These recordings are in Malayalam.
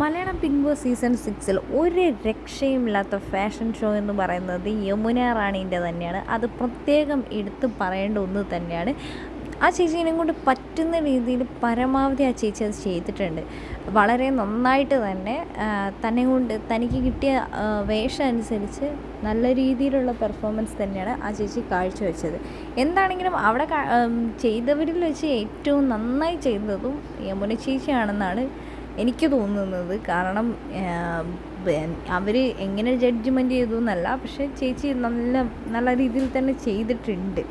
മലയാളം ബിഗ് ബോസ് സീസൺ സിക്സിൽ ഒരു രക്ഷയുമില്ലാത്ത ഫാഷൻ ഷോ എന്ന് പറയുന്നത് യമുന റാണീന്റെ തന്നെയാണ്. അത് പ്രത്യേകം എടുത്തു പറയേണ്ട ഒന്ന് തന്നെയാണ്. ആ ചേച്ചീനെ കൊണ്ട് പറ്റുന്ന രീതിയിൽ പരമാവധി ആ ചേച്ചി അത് ചെയ്തിട്ടുണ്ട്. വളരെ നന്നായിട്ട് തന്നെ തന്നെ കൊണ്ട് തനിക്ക് കിട്ടിയ വേഷം അനുസരിച്ച് നല്ല രീതിയിലുള്ള പെർഫോമൻസ് തന്നെയാണ് ആ ചേച്ചി കാഴ്ചവെച്ചത്. എന്താണെങ്കിലും അവിടെ ചെയ്തവരിൽ വെച്ച് ഏറ്റവും നന്നായി ചെയ്തതും യമുന ചേച്ചിയാണെന്നാണ് എനിക്ക് തോന്നുന്നത് കാരണം അവർ എങ്ങനെ ജഡ്ജ്മെന്റ് ചെയ്തു എന്നല്ല പക്ഷേ ചേച്ചി നല്ല നല്ല രീതിയിൽ തന്നെ ചെയ്തിട്ടുണ്ട്.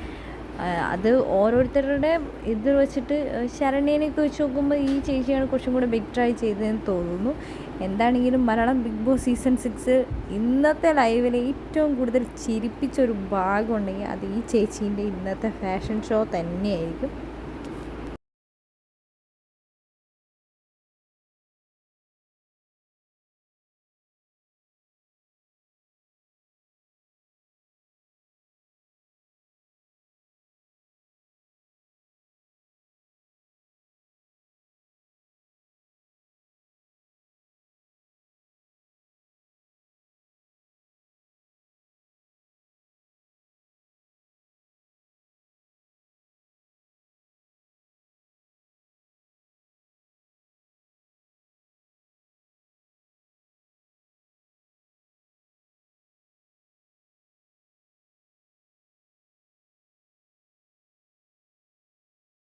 അത് ഓരോരുത്തരുടെ ഇത് വെച്ചിട്ട് ശരണ്യനെയൊക്കെ വെച്ച് നോക്കുമ്പോൾ ഈ ചേച്ചിയാണ് കുറച്ചും കൂടെ ബെറ്ററായി ചെയ്തതെന്ന് തോന്നുന്നു. എന്താണെങ്കിലും Malayalam Bigg Boss season six ഇന്നത്തെ ലൈവിൽ ഏറ്റവും കൂടുതൽ ചിരിപ്പിച്ചൊരു ഭാഗമുണ്ടെങ്കിൽ അത് ഈ ചേച്ചീന്റെ ഇന്നത്തെ ഫാഷൻ ഷോ തന്നെയായിരിക്കും.